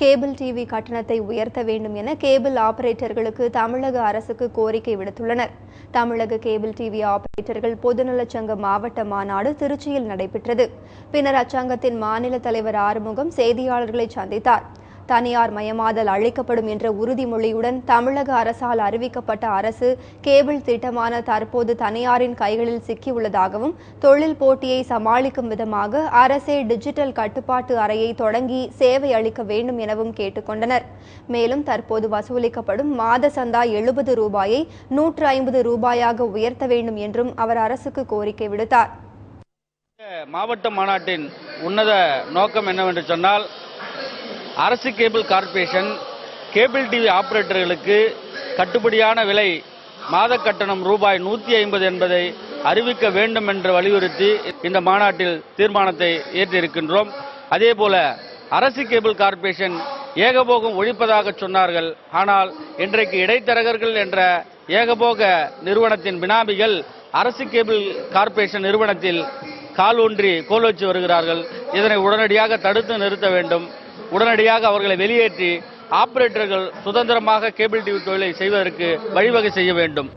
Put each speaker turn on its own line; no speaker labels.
Cable TV கட்டணத்தை உயர்த்த வேண்டும் என கேபிள் ஆபரேட்டர்களுக்கு தமிழக அரசுக்கு கோரிக்கை விடுத்துள்ளனர். தமிழக கேபிள் டிவி ஆபரேட்டர்கள் பொதுநலச்சங்க மாவட்ட மாநாடு திருச்சியில் நடைபெற்றது. பின்னர் அச்சங்கத்தின் மாநில தலைவர் ஆறுமுகம் செய்தியாளர்களை சந்தித்தார். தனியார் மயமாதல் அழைக்கப்படும் என்ற உறுதிமொழியுடன் தமிழக அரசால் அறிவிக்கப்பட்ட அரசு கேபிள் திட்டமான தற்போது தனியாரின் கைகளில் சிக்கியுள்ளதாகவும் தொழில் போட்டியை சமாளிக்கும் விதமாக அரசே டிஜிட்டல் கட்டுப்பாட்டு அறையை தொடங்கி சேவை அளிக்க வேண்டும் எனவும் கேட்டுக்கொண்டனர். மேலும் தற்போது வசூலிக்கப்படும் மாத சந்தா எழுபது ரூபாயை நூற்று ஐம்பது ரூபாயாக உயர்த்த வேண்டும் என்றும் அவர் அரசுக்கு கோரிக்கை விடுத்தார்.
மாவட்ட மாநாட்டின் உன்னத நோக்கம் என்னவென்று சொன்னால் அரசு கேபிள் கார்ப்பரேஷன் கேபிள் டிவி ஆபரேட்டர்களுக்கு கட்டுப்படியான விலை மாத கட்டணம் ரூபாய் நூற்றி ஐம்பது என்பதை அறிவிக்க வேண்டும் என்று வலியுறுத்தி இந்த மாநாட்டில் தீர்மானத்தை ஏற்றிருக்கின்றோம். அதேபோல அரசு கேபிள் கார்ப்பரேஷன் ஏகபோகம் ஒழிப்பதாக சொன்னார்கள். ஆனால் இன்றைக்கு இடைத்தரகர்கள் என்ற ஏகபோக நிறுவனத்தின் பினாமிகள் அரசு கேபிள் கார்ப்பரேஷன் நிறுவனத்தில் கால் ஊன்றி கோல் வச்சு வருகிறார்கள். இதனை உடனடியாக தடுத்து நிறுத்த வேண்டும். உடனடியாக அவர்களை வெளியேற்றி ஆபரேட்டர்கள் சுதந்திரமாக கேபிள் டிவி தொழிலை செய்வதற்கு வழிவகை செய்ய வேண்டும்.